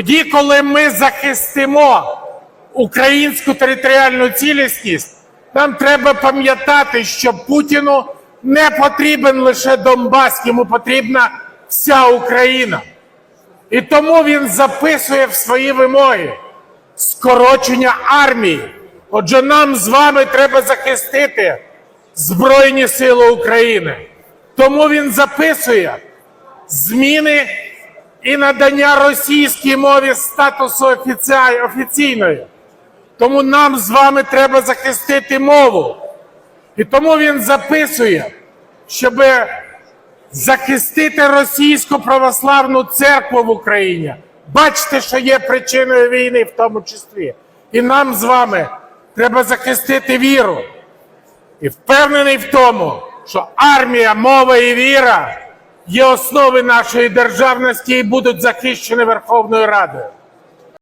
Тоді, коли ми захистимо українську територіальну цілісність, нам треба пам'ятати, що Путіну не потрібен лише Донбас, йому потрібна вся Україна. І тому він записує в свої вимоги скорочення армії. Отже, нам з вами треба захистити Збройні Сили України. Тому він записує зміни і надання російській мові статусу офіційної. Тому нам з вами треба захистити мову. І тому він записує, щоб захистити російську православну церкву в Україні. Бачите, що є причиною війни в тому числі. І нам з вами треба захистити віру. І впевнений в тому, що армія, мова і віра є основи нашої державності і будуть захищені Верховною Радою.